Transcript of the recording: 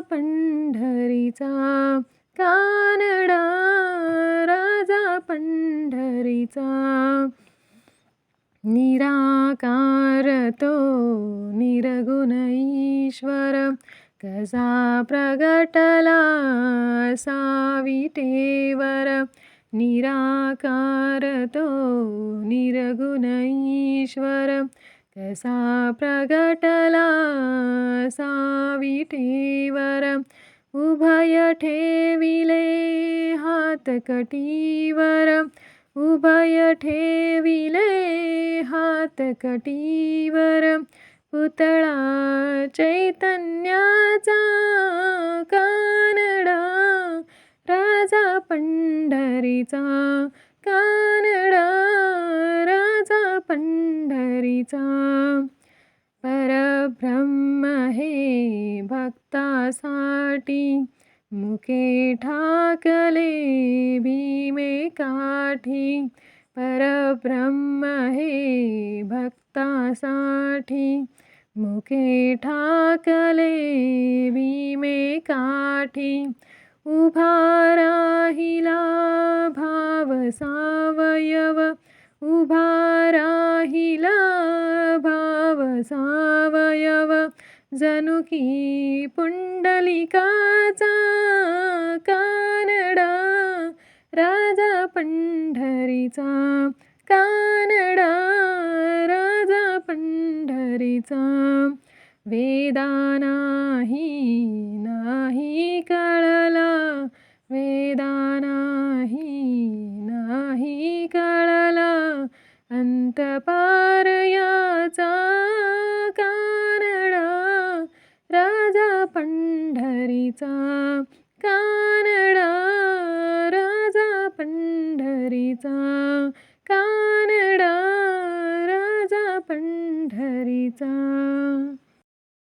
पंढरीचा कानडा राजा पंढरीचा. निराकार तो निरगुण ईश्वर कसा प्रगटला साविटेवर निराकार तो निरगुण ईश्वर कसा प्रगटला साविटेवर उभय ठेविले हात कटीवर उभय ठेविले हात कटीवर पुतळा चैतन्याचा कानडा राजा पंढरीचा कानडा राजा हरीचा परब्रह्म हे भक्तासाठी मुके ठाकले भीमे काठी। परब्रह्म हे भक्तासाठी मुके ठाकले भीमे काठी। उभा राहिला भाव सावयव उभा राहिला भाव सावयव. जनुकी पुंडलिकाचा कानडा राजा पंढरीचा कानडा राजा पंढरीचा. वेदा नाही नाही कळला वेदा अंत याचा कानडा राजा पंढरीचा कानडा राजा पंढरीचा कानडा राजा पंढरीचा